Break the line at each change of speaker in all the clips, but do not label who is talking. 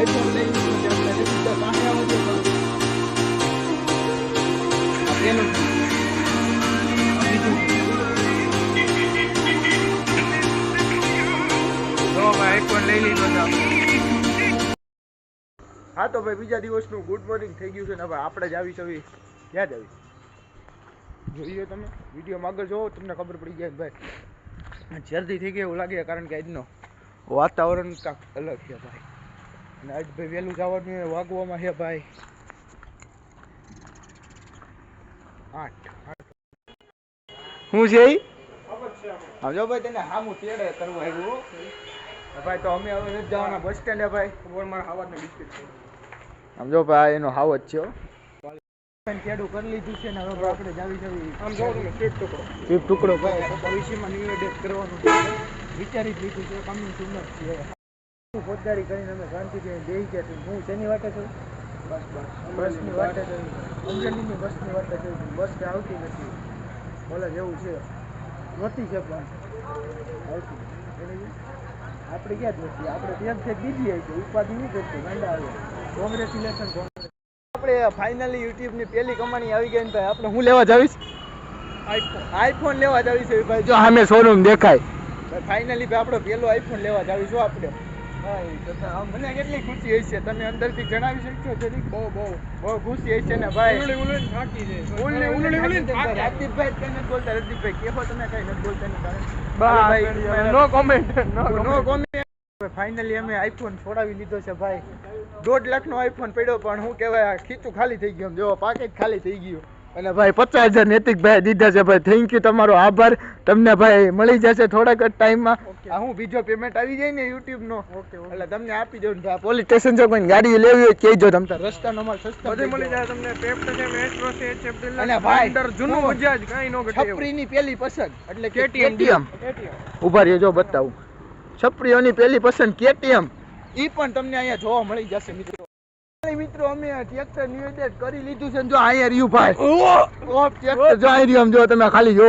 IPhone લઈ લીધો છે આપણે લઈ હા, તો ભાઈ બીજા દિવસનું ગુડ મોર્નિંગ થઈ ગયું છે ને હવે આપણે જ આવી છવી ક્યાં જ આવી જોઈએ તમે, વિડીયોમાં આગળ જોવો તમને ખબર પડી જાય ભાઈ. જલ્દી થઈ ગઈ એવું લાગે, કારણ કે આજનો વાતાવરણ કાંક અલગ છે ભાઈ. અને આજ ભાઈ વહેલું જવાનું છે, વાગવામાં છે ભાઈ. આઠ આઠ. શું છે સમજો જો ભાઈ તને હામું તેડે કરવું આવ્યું ભાઈ તો અમે હવે નથી જવાના બસ સ્ટેન્ડે ભાઈ. ખબર મારા હાવાને બિસ્કિટ સમજો ભાઈ એનો હાવ જ છે હો. ખેડું કરી લીધું છે ને હવે આપણે જાવી જાવી આમ જો તમે સ્વીટ ટુકડો. સ્વીટ ટુકડો ભાઈ. તો ભવિષ્યમાં નિવેદન કરવાનું વિચારી જ લીધું છે કમિંગ સુંદર છે. હું પોતદારી કરીને અમે શાંતિથી બેસી ગયા છીએ? હું શેની વાટે છું બસ બસ. બસની વાટે છું અંજલિની બસની વાટે છું. બસ કે આવતી નથી. બોલે જેવું છે. નહોતી છે પણ. આવતી. આપણે ક્યાં જ નથી. આપણે ત્યાં છે બીજી આવી છે. ઉપાધિ નહીં કરતી. ગાંડા આવે. કોંગ્રેસ કોંગ્રેસ. આપણે ફાઇનલી યુટ્યુબની પહેલી કમાણી આવી ગઈ ને ભાઈ આપણે હું લેવા જાવીશ? આઈફોન. આઈફોન લેવા જાવીશ ભાઈ. જો સામે શોરૂમ દેખાય. ફાઇનલી ભાઈ આપણો પહેલો આઈફોન લેવા જાવીશું આપણે. મને કેટલી ખુશી હશે? તમે અંદરથી જણાવી શકશો? જરીક? બહુ ખુશી હશે ને ભાઈ? થાકી બોલતા રદીપભાઈ કેહો તમે કઈ નથી બોલતા no comment no comment finally અમે આઈફોન છોડાવી લીધો છે ભાઈ. દોઢ લાખનો આઈફોન પડ્યો પણ હું કહેવાય ખીચું ખાલી થઈ ગયું. જો પાકેટ ખાલી થઈ ગયું. અને ભાઈ પચાસ હજાર નૈતિકભાઈ દીધા છે ભાઈ. થેન્ક યુ તમારો આભાર. તમને ભાઈ મળી જશે થોડાક જ ટાઈમમાં. આ હું બીજો પેમેન્ટ આવી જાય ને યુટ્યુબ નો એટલે તમને આપી દઉં ને પોલીસ સ્ટેશન જો કોઈ ગાડી લેવી હોય કહેજો તમને રસ્તા રસ્તાનો માલ સસ્તા
બધે મળી જાય તમને. પેપ્ટ છે મેટ્રો છે એચએફ
અને ભાઈ,
અંદર જૂનું
હું-
બજાજ કાઈ નો ઘટે.
છપરીની પહેલી પસંદ. એટલે કેટીએમ
KTM
KTM. ઊભા રહ્યો જો બતાવું. છપરીઓની પહેલી પસંદ કેટીએમ ઈ પણ તમને અહીંયા જોવા મળી જશે મિત્રો. મિત્રો અમે ટ્રેક્ટર નિવેદન કરી લીધું છે જો અહીંયા રહ્યું ભાઈ. ઓફ ટ્રેક્ટર જો અહીં રહ્યું જો તમે ખાલી જો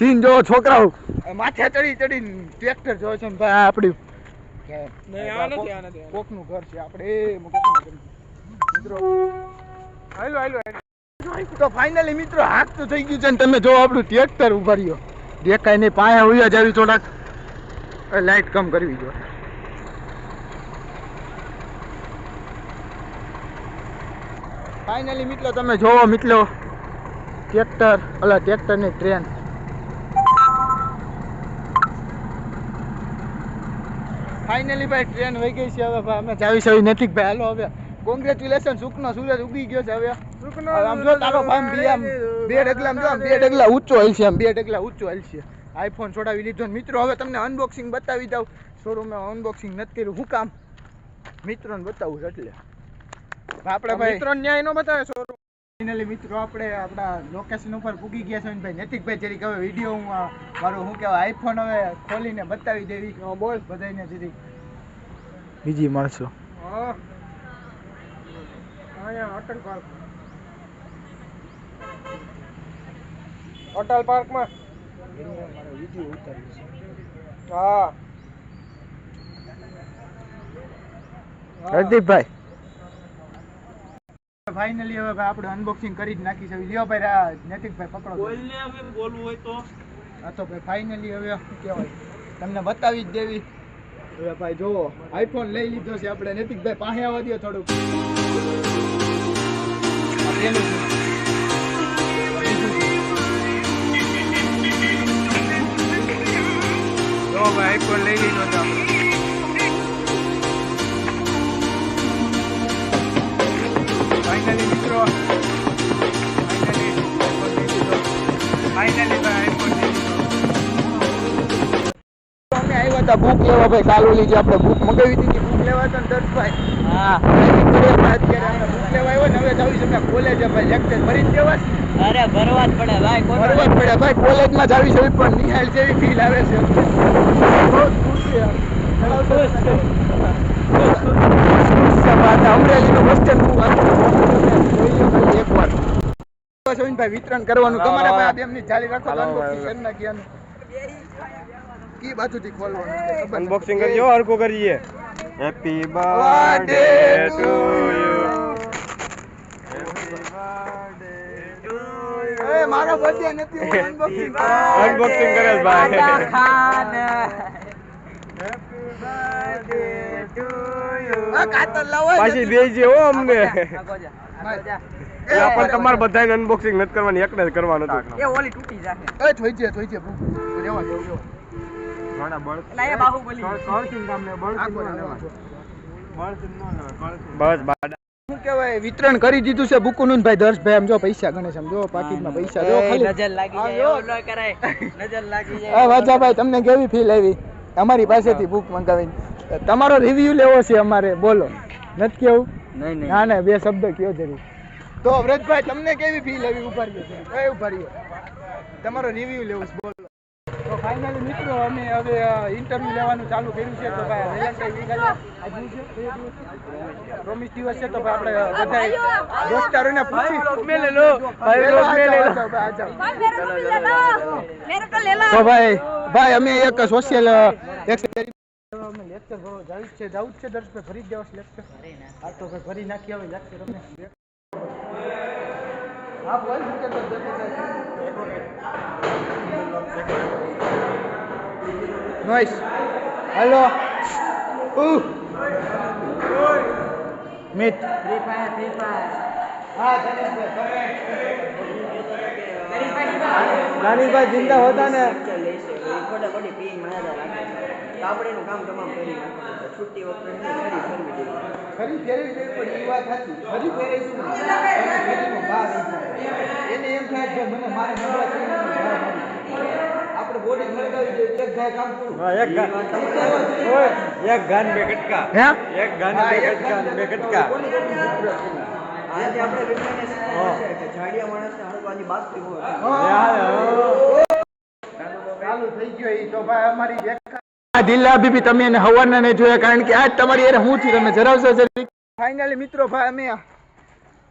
સીન જો છોકરાઓ. માથે ચડી ચડી ટ્રેક્ટર જો છે ભાઈ આ આપણી કોકનું ઘર છે આપણે એ મિત્રો
હાલો હાલો.
તો ફાઇનલી મિત્રો હાથ તો થઈ ગયું છે ને તમે જો આપણું ટ્રેક્ટર ઊભા રહ્યો. દેખાય નહીં પાયા હોય જ આવી થોડાક. લાઈટ કમ કરવી જો ફાઇનલી મિત્રો તમે જોવો મિત્રો ટ્રેક્ટર અલા ટ્રેક્ટરની ટ્રેન ફાઇનલી ભાઈ ટ્રેન વહી ગઈ છે હવે ભાઈ અમે જાવી સવી નથી ભાઈ હાલો હવે. કોંગ્રેચ્યુલેશન સુખનો સૂરજ ઉગી ગયો છે હવે. આમ જો તારો ભાઈ બે આમ બે ડગલા જો બે ડગલા ઊંચો હલશે આમ બે ડગલા ઊંચો હલશે. આઈફોન છોડાવી લીધો ને મિત્રો હવે તમને અનબોક્સિંગ બતાવી દઉં. શોરૂમે અનબોક્સિંગ નથી કર્યું. હું કામ? મિત્રોને બતાવું એટલે. આપણે ભાઈ
મિત્રો ન્યાય નો બતાવે શોરૂમ
ફાઇનલી મિત્રો આપણે આપણા લોકેશન ઉપર પૂગી ગયા છે ભાઈ. નૈતિકભાઈ જરીક હવે વીડિયો હું મારું શું કહેવાય આઈફોન હવે ખોલીને બતાવી દેવી. બોલ. બધાને જરીક. બીજી મળશો.
અટલ પાર્ક અટલ પાર્કમાં
છે
હા.
હરદીપભાઈ. ફાઇનલી હવે ભાઈ આપણે અનબોક્સિંગ કરી જ નાખી છે. લ્યો ભાઈ આ નૈતિકભાઈ પકડો
બોલવું હોય તો.
હા તો ભાઈ ફાઇનલી હવે કહેવાય? તમને બતાવી જ દેવી. હવે ભાઈ જુઓ આઈફોન લઈ લીધો છે આપણે. નૈતિકભાઈ પાસે આવવા દો થોડુંક. હતા બુક લેવા ભાઈ કાલોલી જે આપણે બુક મંગાવી હતી બુક લેવા હતા ને દર્શભાઈ હા અત્યારે બુક લેવા આવ્યો ને હવે જાવી છે અમે ભાઈ લેક્ચર ભરી જ દેવા
અરે ભરવા જ પડે ભાઈ
ભરવા જ પડે ભાઈ કોલેજમાં જાવી છે પણ નિહાલ જેવી ફીલ આવે છે બહુ ખુશ છે યાર. ખુશ છે. ખુશ છે વાત. અમરેલીનું બસ સ્ટેન્ડ હું આખું જોઈ લો ખાલી એકવાર. વિતરણ કરવાનું તમારે ભાઈ બે રાખો કરી. કી બાજુથી ખોલવાનું.
અનબોક્સિંગ કરજો હરકો કરીએ.
Happy
birthday to you. એ મારો બર્થડે નથી હું અનબોક્સિંગ
Unboxing કરે છે ભાઈ.
આદા ખાન
આ કાતર લાવો
પાછી દેજે હો અમને.
આગો જા,
એ પણ તમારે બધાને અનબોક્સિંગ નથી કરવાની એકને જ કરવાનું હતું.
એ ઓલી તૂટી જાશે
એ થોઈ જાય થોઈ છે રેવા
એટલે
બસ બાડા.
શું કહેવાય વિતરણ કરી દીધું છે બુકુનું ભાઈ દર્શભાઈ આમ જો પૈસા ગણે સમજો આમ જો પાકીટમાં પૈસા જો ખાલી.
નજર લાગી જાય. એવું ન કરાય. નજર લાગી જાય.
હા વાજાભાઈ તમને કેવી ફીલ આવી? અમારી પાસેથી બુક મંગાવીને. તમારો રિવ્યુ લેવો છે અમારે બોલો. નથી કેવું?
નહીં
ના ના બે શબ્દ કયો જરૂર. તો વ્રજભાઈ તમને કેવી ફીલ આવી ઊભા રહ્યો છે એ ઊભા તમારો રિવ્યુ લેવો છે બોલો. ફાઇનલી મિત્રો અમે હવે ઇન્ટરવ્યુ લેવાનું ચાલુ કર્યું છે તો ભાઈ વેલેન્ટાઇન વીક આજે આજનું છે કયો દિવસ પ્રોમિસ દિવસ છે તો ભાઈ આપણે બધા દોસ્તારોને પૂછી મેલે લો ભાઈ લો મેલે લો
भाई मेरे को भी ले लो मेरे को ले लो
તો ભાઈ ભાઈ અમે એક સોશિયલ એક્સપેરિમેન્ટ અમે લેક્ચર ભરવા જાવું જ છે જાવું જ છે દર્શક ભરી જ દેવા છે લેક્ચર હા તો ભાઈ ભરી નાખી હવે લેક્ચર અમે હા બોલ શું કહેતો Hello. Ooh. Hello Free
fire, free free fire
હા નાનીભાઈ જિંદા હોતા ને
છે કાપડીનું કામ તમામ કરી છે છુટ્ટી વખતે ફરી ફરવી દેવી.
પડી એ વાત સાચી ખરી ફેરવીશું. એને એમ થાય કે મને મારે નબળા. આપણે બોડી ખળગાવી દઈએ એક ગાય કામ પૂરું
એક ગાન ઓય, એક ગાન બે કટકા.
હે?
એક ગાન બે કટકા બે કટકા.
કોની કોની વિપરીત છે?
આજે આપણે વિજ્ઞાનને શીખવાડે છે કે જાડિયા માણસને હળવાની બાજતી હોય.
ચાલુ થઈ ગયો ઈ તો ભાઈ અમારી આ દિલ્લા બીબી તમે એને હવાના નહીં જોયા કારણ કે આજ તમારી યારે હું છું તમે જરાવશો જરી ફાઇનલી મિત્રો ભાઈ અમે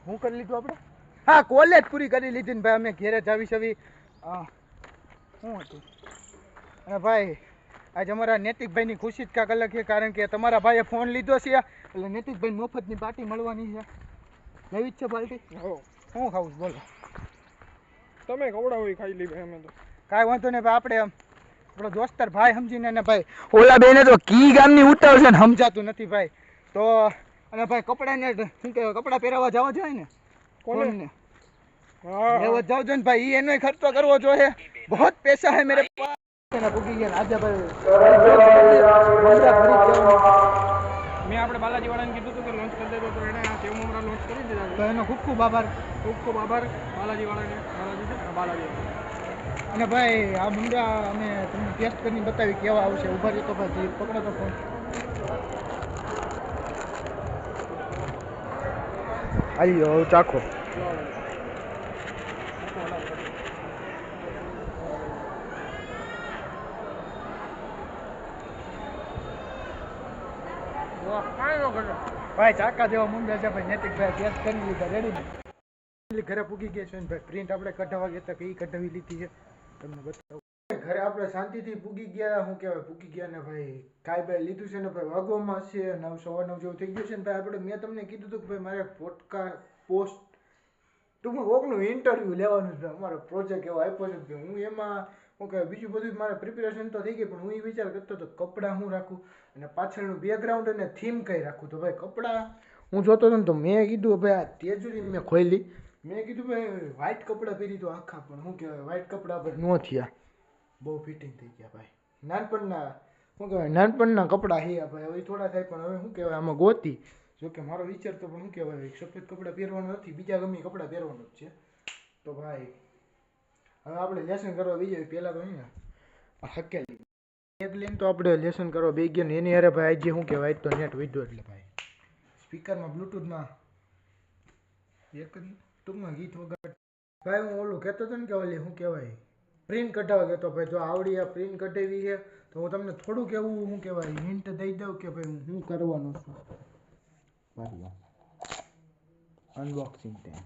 હું કરી લીધું આપણે? હા કોલેજ પૂરી કરી લીધી ને ભાઈ અમે ઘેરે જાવી. છવી હા. શું હતું? અને ભાઈ આજે અમારા નૈતિકભાઈની ખુશી જ કાંક અલગ છે કારણ કે તમારા ભાઈએ ફોન લીધો છે એટલે નૈતિકભાઈ મફતની પાર્ટી મળવાની છે. લેવી જ છે પાર્ટી શું ખાવું બોલો.
તમે ખવડાવો એ ખાઈ લઈ અમે તો.
કાંઈ વાંધો નહીં આપણે આમ આપણો દોસ્તર ભાઈ સમજીને ને ભાઈ ઓલા બેને તો કી ગામની ઉતાવળ છે ને. સમજાતું નથી ભાઈ. તો અને ભાઈ કપડાને શું કહેવાય કપડાં પહેરવા જવા જોઈએ ને?
કોને?
કોને
હા.
જાવ જોઈએ ને ભાઈ એનો ખર્ચો કરવો જોઈએ. બહોત પૈસા હે मेरे पास। એને.
મેં આપણે બાલાજી વાળાને કીધું હતું કે લોન્ચ કરી દેજો તો એણે આ સેવ મમરા લોન્ચ કરી દીધા
તો એનો ખૂબ ખૂબ આભાર
ખૂબ ખૂબ આભાર બાલાજી વાળાને બાલાજી છે બાલાજી
અને ભાઈ આ મુંડા અમે તમને ટેસ્ટ કરીને બતાવી કેવા આવશે ઊભા રહ્યો તો ભાઈ પકડો તો ફોન આયો ચાખો
વાહ કાંઈ ન કરે
ભાઈ, ચાકા જેવા મુંડા છે ભાઈ, નૈતિક ભાઈ ટેસ્ટ કરી લીધા રેડી ઘરે પૂગી ગયા છે ને ભાઈ પ્રિન્ટ આપણે કઢાવવા ગયા કે એ કઢાવી લીધી છે. તમને બતાવું. ઘરે આપણે શાંતિથી પૂગી ગયા, શું કહેવાય, પૂગી ગયા ને ભાઈ, કાંઈ ભાઈ લીધું છે ને ભાઈ, વાગવામાં છે નવ સવા નવ જેવું થઈ ગયું છે ને ભાઈ, આપણે, મેં તમને કીધું હતું કે ભાઈ, મારે પોટકા પોસ્ટ ટૂંકમાં કોકનું ઇન્ટરવ્યૂ લેવાનું છે, અમારો પ્રોજેક્ટ એવો આપ્યો છે હું એમાં કહેવાય બીજું બધું મારે પ્રિપેરેશન તો થઈ ગઈ, પણ હું એ વિચાર કરતો હતો, કપડાં હું રાખું અને પાછળનું બેકગ્રાઉન્ડ અને થીમ કઈ રાખું? તો ભાઈ, કપડાં હું જોતો હતો ને તો મેં કીધું, ભાઈ, આ તેજુરી મેં ખોલી મેં કીધું, ભાઈ વ્હાઈટ કપડાં પહેરી તો આખા, પણ શું કહેવાય વ્હાઈટ કપડાં પર ન થયા. બહુ ફિટિંગ થઈ ગયા, ભાઈ. નાનપણના, શું કહેવાય, નાનપણના કપડાં હે ભાઈ. હવે થોડા થાય, પણ હવે શું કહેવાય, આમાં ગોતી. જોકે મારો વિચાર તો પણ શું કહેવાય સફેદ કપડાં પહેરવાનો નથી, બીજા ગમે કપડાં પહેરવાનું જ છે. તો ભાઈ હવે આપણે લેસન કરવા બીજું પહેલાં તો અહીંયા. હકેલી એક લઈને તો આપણે લેસન કરવા બે ગયા ને એની અરે ભાઈ આજે શું કહેવાય? તો નેટ વીધું એટલે ભાઈ. સ્પીકરમાં બ્લૂટૂથમાં એક ટૂંકમાં ગીત વગાડ. ભાઈ હું ઓલું કહેતો હતો ને કે ઓલી શું કહેવાય? પ્રિન્ટ કઢાવવા કહેતો ભાઈ જો આવડી આ પ્રિન્ટ કઢાવી છે, તો હું તમને થોડુંક એવું શું કહેવાય? હિન્ટ દઈ દઉં કે ભાઈ હું શું કરવાનું છું? અનબોક્સિંગ ટાઈમ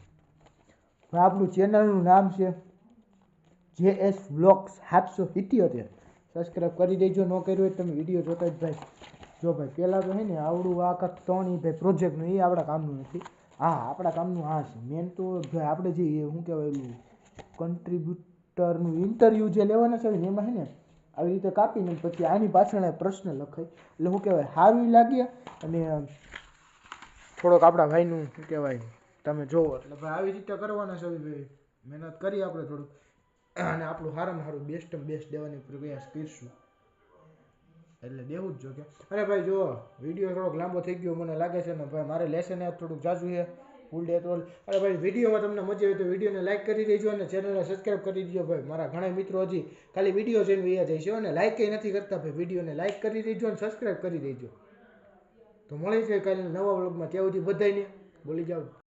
આપણું ચેનલનું નામ છે જે એસ વ્લોગ્સ સાતસો સિત્યોતેર. સબસ્ક્રાઈબ કરી દેજો, ન કર્યું હોય તમે વીડિયો જોતા જ ભાઈ. જો ભાઈ, પહેલાં તો હે ને આવડું આ કાંક ત્રણ ભાઈ પ્રોજેક્ટનું એ આપણા કામનું નથી. હા, આપણા કામનું આ છે. મેન તો ભાઈ આપણે જે શું કહેવાય કન્ટ્રીબ્યુટરનું ઇન્ટરવ્યૂ જે લેવાના છે ને, એમાં હે ને આવી રીતે કાપીને પછી આની પાછળ પ્રશ્ન લખાય. એટલે શું કહેવાય સારું લાગે અને થોડોક આપણા ભાઈનું શું કહેવાય, તમે જોવો. એટલે ભાઈ આવી રીતે કરવાના છે ભાઈ મહેનત કરી આપણે થોડુંક. અને આપણું સારામાં સારું બેસ્ટ બેસ્ટ દેવાની પ્રયાસ કરીશું. એટલે દેવું જ જોકે અરે ભાઈ જો વીડિયો થોડોક લાંબો થઈ ગયો, મને લાગે છે ને ભાઈ મારે લેસન યાદ થોડુંક જાજુ છે. ફૂલ ડે તો અરે ભાઈ વિડીયોમાં તમને મજા આવે તો વિડીયોને લાઇક કરી દેજો અને ચેનલને સબસ્ક્રાઇબ કરી દેજો ભાઈ. મારા ઘણા મિત્રો હજી ખાલી વીડિયો જોઈને વૈયા જાય છે અને લાઇક કંઈ નથી કરતા ભાઈ. વિડીયોને લાઇક કરી દેજો અને સબસ્ક્રાઇબ કરી દેજો. તો મળી છે કાલે નવા બ્લોગમાં ત્યાં સુધી બધાને બોલી જાઓ.